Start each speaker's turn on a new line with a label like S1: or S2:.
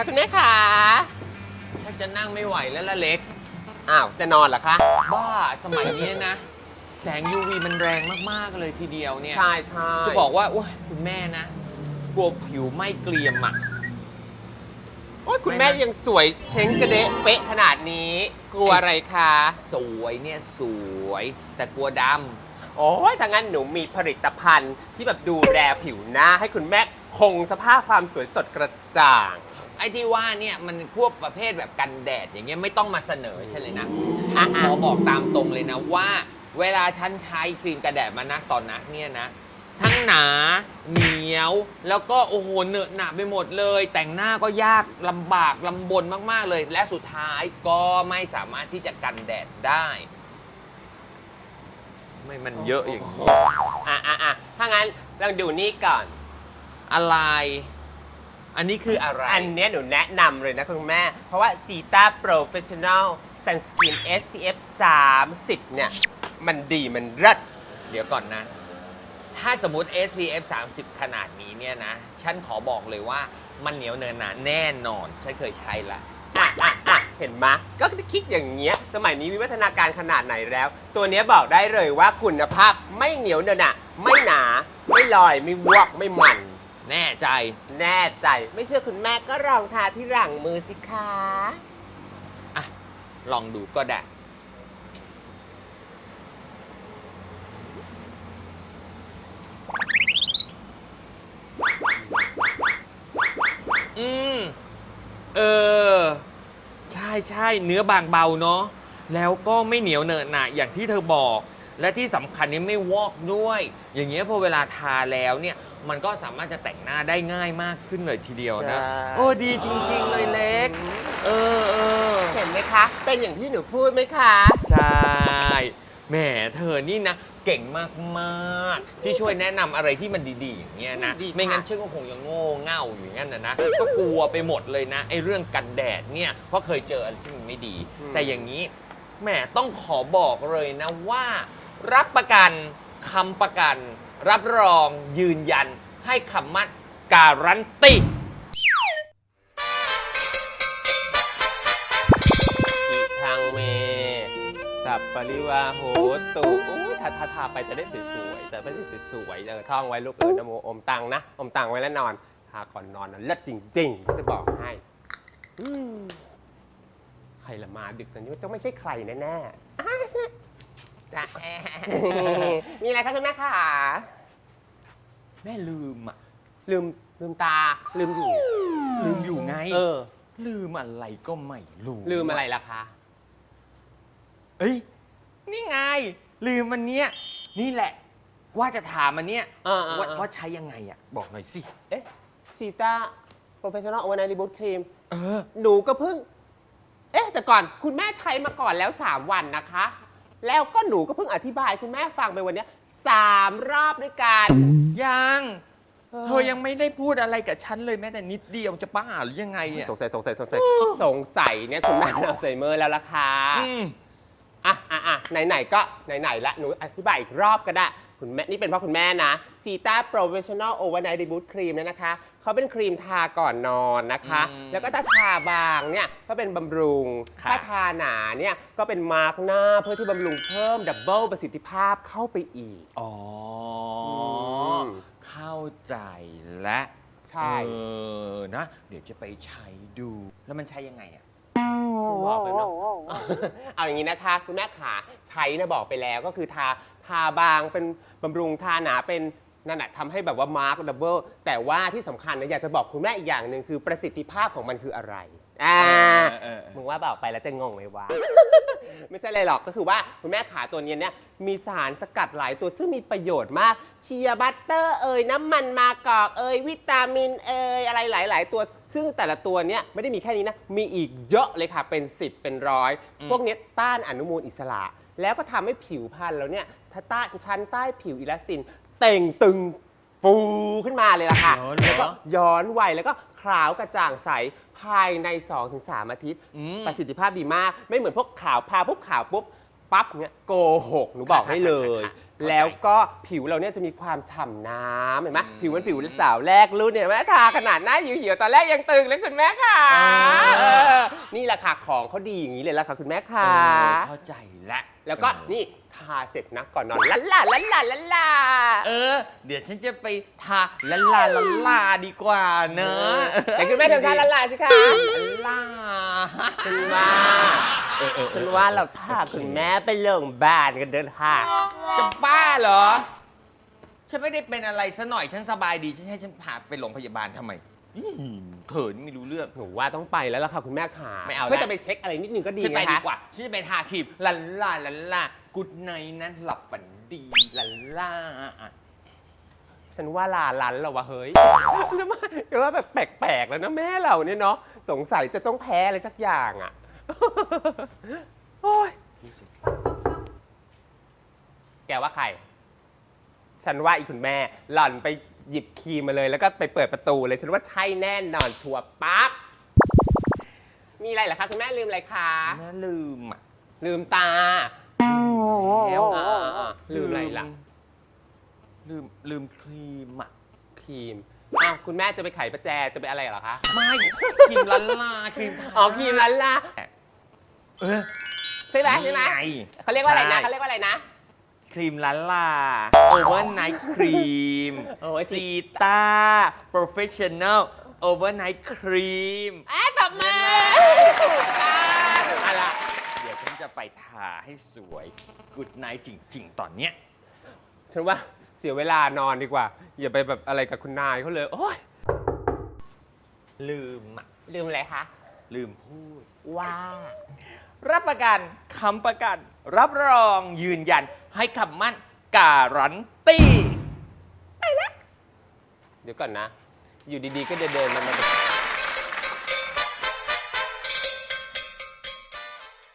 S1: คะคุณแม่ขา
S2: ชักจะนั่งไม่ไหวแล้วละเล็ก
S1: อ้าว จะนอนเหรอคะ
S2: บ้าสมัยนี้นะ แสง UV มันแรงมาก ๆ เลยทีเดียวเนี่ย
S1: ใช่ใช่
S2: จะบอกว่าโอ้ยคุณแม่นะ กลัวผิวไหม่เกรียมอะ
S1: โอ้ยคุณแม่ยังสวยเช้งกระเดะเป๊ะขนาดนี้ กลัวอะไรคะ
S2: สวยเนี่ยสวย แต่กลัวด
S1: โอ้ยถ้างั้นหนูมีผลิตภัณฑ์ที่แบบดูแลผิวหน้า ให้คุณแม่คงสภาพความสวยสดกระจ่างำ
S2: ไอ้ที่ว่าเนี่ยมันพวกประเภทแบบกันแดดอย่างเงี้ยไม่ต้องมาเสนอใช่เลยนะฉันขอบอกตามตรงเลยนะว่า เวลาฉันใช้ครีมกันแดดมานักตอนนักเนี่ยนะ ทั้งหนาเหนียว แล้วก็โอ้โหเหนอะหนะไปหมดเลย แต่งหน้าก็ยากลำบากลำบนมากๆเลย และสุดท้ายก็ไม่สามารถที่จะกันแดดได้ ไม่มันเยอะอย่างนี้
S1: อะอะอะถ้างั้นลองดูนี่ก่อน
S2: อะไร อันนี้คืออะไร
S1: อันเนี้ยหนูแนะนำเลยนะคุณแม่ เพราะว่า Sita Professional Sunscreen SPF 30 เนี่ย มันดีมันเลิศ
S2: เดี๋ยวก่อนนะ ถ้าสมมติ SPF 30 ขนาดนี้เนี่ยนะ ฉันขอบอกเลยว่ามันเหนียวเนินหนาแน่นอน ฉันเคยใช้ละ
S1: อะอะอะเห็นไหมยก็คิดอย่างเงี้ย สมัยนี้วิวัฒนาการขนาดไหนแล้ว ตัวเนี้ยบอกได้เลยว่าคุณภาพไม่เหนียวเนอะหนะไม่หนา ไม่ลอย ไม่วอก ไม่มัน
S2: แน่ใจ
S1: แน่ใจ ไม่เชื่อคุณแม่ก็ลองทาที่หลังมือสิคะ
S2: อะ ลองดูก็ได้ อืม เออ ใช่ใช่เนื้อบางเบาเนาะ แล้วก็ไม่เหนียวเหนอะหนะอย่างที่เธอบอก และที่สำคัญนี่ไม่วอกด้วย อย่างเงี้ยพอเวลาทาแล้วเนี่ยมันก็สามารถจะแต่งหน้าได้ง่ายมากขึ้นเลยทีเดียวนะ
S1: ใช่
S2: โอ้ดีจริง ๆ เลยเล็ก เออเออ
S1: เห็นไหมคะ เป็นอย่างที่หนูพูดไหมคะ
S2: ใช่แหมเธอนี่นะ เก่งมากๆ ที่ช่วยแนะนำอะไรที่มันดีๆ อย่างเงี้ยนะ
S1: ดีค่ะ
S2: ไม่งั้นเชื่อก็คงยังโง่เง่าอยู่อย่างนั้นนะนะก็กลัวไปหมดเลยนะไอ้เรื่องกันแดดเนี่ยเพราะเคยเจออะไรที่มันไม่ดี แต่อย่างนี้แหมต้องขอบอกเลยนะว่า รับประกันคำประกัน รับรองยืนยันให้คำมั่นการันตี
S1: อิทังเม สัปปริวาโหตุอุ๊ยทาาทาไปจะได้สวยๆจะไม่ได้สวยๆเลยท่องไว้ลูกเออนะโมอมตังนะ อมตังไว้แล้วนอนทาก่อนนอนนะเลิศจริงๆจะบอกให้อืมใครละมาดึกตอนนี้ต้องไม่ใช่ใครแน่ๆ อ้าวจ้ะมีอะไรคะคุณแม่คะ
S2: แม่ลืมอะ
S1: ลืมลืมตาลืมอยู่
S2: ลืมอยู่ไง
S1: เออ
S2: ลืมอะไรก็ไม่รู้
S1: ลืมอะไรล่ะคะ
S2: เอ้ย นี่ไง ลืมมันเนี้ย นี่แหละ ว่าจะถามมันเนี้ย
S1: เออเออ
S2: ว่า
S1: เออ
S2: ว่าใช้ยังไงอะ บอกหน่อยสิ
S1: เอ๊ะซีตาโปรเฟชชั่นอลโอเวอร์ไนท์รีบูทครีม
S2: เออ
S1: หนูก็เพิ่ง เอ๊ะ แต่ก่อนคุณแม่ใช้มาก่อนแล้ว 3 วันนะคะ แล้วก็หนูก็เพิ่งอธิบายคุณแม่ฟังไปวันเนี้ยสามรอบด้วยกัน
S2: ยัง
S1: เออ
S2: เธอยังไม่ได้พูดอะไรกับฉันเลยแม้แต่นิดเดียวจะบ้าหรือยังไงอะ
S1: สงสัยสงสัยสงสัยสงสัยเนี่ยคุณแม่เป็นอัลไซเมอร์แล้วล่ะค่ะ
S2: อืม
S1: อะอะอะไหนๆก็ไหนๆละหนูอธิบายอีกรอบก็ได้ คุณแม่นี่เป็นเพราะคุณแม่นะซีตาโปรเฟชชั่นอลโอเวอร์ไนท์รีบูทครีมเนี่ยนะคะเขาเป็นครีมทาก่อนนอนนะคะ
S2: อืม
S1: แล้วก็ถ้าทาบางเนี่ยก็เป็นบำรุง
S2: ค่ะ
S1: ถ้าทาหนาเนี่ยก็เป็นมาร์กหน้าเพื่อที่บำรุงเพิ่มดับเบิลประสิทธิภาพเข้าไปอีก
S2: อ๋ออ
S1: ม
S2: เข้าใจและ
S1: ใช่
S2: เออนะ เดี๋ยวจะไปใช้ดู แล้วมันใช้ยังไงอะ
S1: บอกไปเนาะ เอาอย่างนี้นะคะ คุณแม่ขาใช้นะบอกไปแล้วก็คือทา ทาบางเป็นบำรุงทาหนาเป็นนั่นแหะทำให้แบบว่ามาร์กดับเบิลแต่ว่าที่สำคัญนะอยากจะบอกคุณแม่อีกอย่างหนึ่งคือประสิทธิภาพของมันคืออะไรอ่า
S2: เออเออเออ
S1: มึงว่าบอกไปแล้วจะงงไหมวะ ไม่ใช่อะไรหรอกก็คือว่าคุณแม่ขาตัวเนี้ยเนี่ยมีสารสกัดหลายตัวซึ่งมีประโยชน์มากเชียร์บัตเตอร์เอ่ยน้ำมันมากอกเอ่ยวิตามินเอ่ยอะไรหลาย ๆ ตัว ซึ่งแต่ละตัวเนี่ยไม่ได้มีแค่นี้นะ มีอีกเยอะเลยค่ะเป็น 10 เป็นร้อย
S2: อืม
S1: พวกเนี้ยต้านอนุมูลอิสระ แล้วก็ทำให้ผิวพรรณเราเนี่ยถ้าต้านชั้นใต้ผิวอิลาสติน เต่งตึงฟูขึ้นมาเลยล่ะค่ะ
S2: เหรอเหรอ
S1: แล้วก็ย้อนวัยแล้วก็ขาวกระจ่างใสภายใน 2-3 อาทิตย์
S2: อืม
S1: ประสิทธิภาพดีมาก ไม่เหมือนพวกข่าวพาพวกข่าวปุ๊บปั๊บเนี้ยโกหกหนูบอกให้เลย
S2: ค่ะค่ะค่ะ
S1: แล้วก็ผิวเราเนี่ยจะมีความฉ่ำน้ำเห็นไหม
S2: อืม
S1: ผิวเหมันผิวสาวแรกรุ่นเนี่ยเห็นไหมทาขนาดหน้าเหี่ยวๆตอนแรกยังตึงเลยคุณแม่ค่ะ
S2: อ่า
S1: เออนี่แหละค่ะของเขาดีอย่างนี้เลยละค่ะคุณแม่ค่ะ
S2: เออเข้าใจละ
S1: แล้วก็
S2: เออ
S1: นี่ทาเสร็จนะก่อนนอนลันลาลันลาลันลา
S2: เออ เดี๋ยวฉันจะไปทาละลาละลาดีกว่าเนอะ
S1: แต่คุณแม่ทำท่าลันลาสิคะ
S2: ละลา
S1: ฉันว่า
S2: เออเออ
S1: ฉันว่าเราพาคุณแม่ไปโรงพยาบาลกันเดินค่ะ
S2: จะบ้าเหรอ ฉันไม่ได้เป็นอะไรซะหน่อย ฉันสบายดี ฉันให้ฉันพาไปโรงพยาบาลทำไมอื้อหือเขินไม่รู้เรื่อง
S1: หนูว่าต้องไปแล้วล่ะค่ะคุณแม่ขา
S2: ไม่เอาละ
S1: เพื่อจะไปเช็คอะไรนิดนึงก็ดี
S2: ฉันไปดี
S1: คะ
S2: กว่า ฉันจะไปทาครีมลันลาลันลากุดไนนั้นหลับฝันดีลันลา
S1: ฉันว่าลาลันแล้ววะเฮ้ยจะว่าจะว่าแบบแปลกๆแล้วนะแม่เราเนี่ยเนาะสงสัยจะต้องแพ้อะไรสักอย่างอะ โอ้ยแกว่าใคร ฉันว่าอีคุณแม่ หล่อนไปหยิบครีมมาเลย แล้วก็ไปเปิดประตูเลย ฉันว่าใช่แน่นอนชัวร์ปั๊บ มีอะไรเหรอคะ คุณแม่ลืมอะไรคะ
S2: แม่ลืมอะ
S1: ลืมตาแล้วอะลืมอะไรล่ะ
S2: ลืมลืมครีมอะ
S1: ครีมอ้าวคุณแม่จะไปไขประแจ จะไปอะไรเหรอคะ
S2: ไม่ครีมลันลาครีมทา
S1: อ๋อครีมลันล่ะ
S2: เออ
S1: ใช่ไหมใช่ไหม
S2: นี่ง
S1: เขาเรียกว่าอะไรนะ
S2: ใช่
S1: เขาเรียกว่าอะไรนะ
S2: ครีมลันลาโอเวอร์ไนท์ครีม
S1: โอ้ยสิ
S2: ซีตาโปรเฟชชั่นอลโอเวอร์ไนท์ครีม
S1: อะตบมือถูกต้องเอาล่ะ
S2: เดี๋ยวฉันจะไปทาให้สวยกุดไนท์จริง ๆ ตอนเนี้ย
S1: ฉันว่าเสียเวลานอนดีกว่า อย่าไปแบบอะไรกับคุณนายเขาเลย โอ๊ย
S2: ลืมอะ
S1: ลืมอะไรคะ
S2: ลืมพูด
S1: ว่า
S2: รับประกันคำประกัน รับรองยืนยัน ให้คำมั่นการันตี
S1: เดี๋ยวก่อนนะ อยู่ดีๆ ก็เดินๆมาแบบ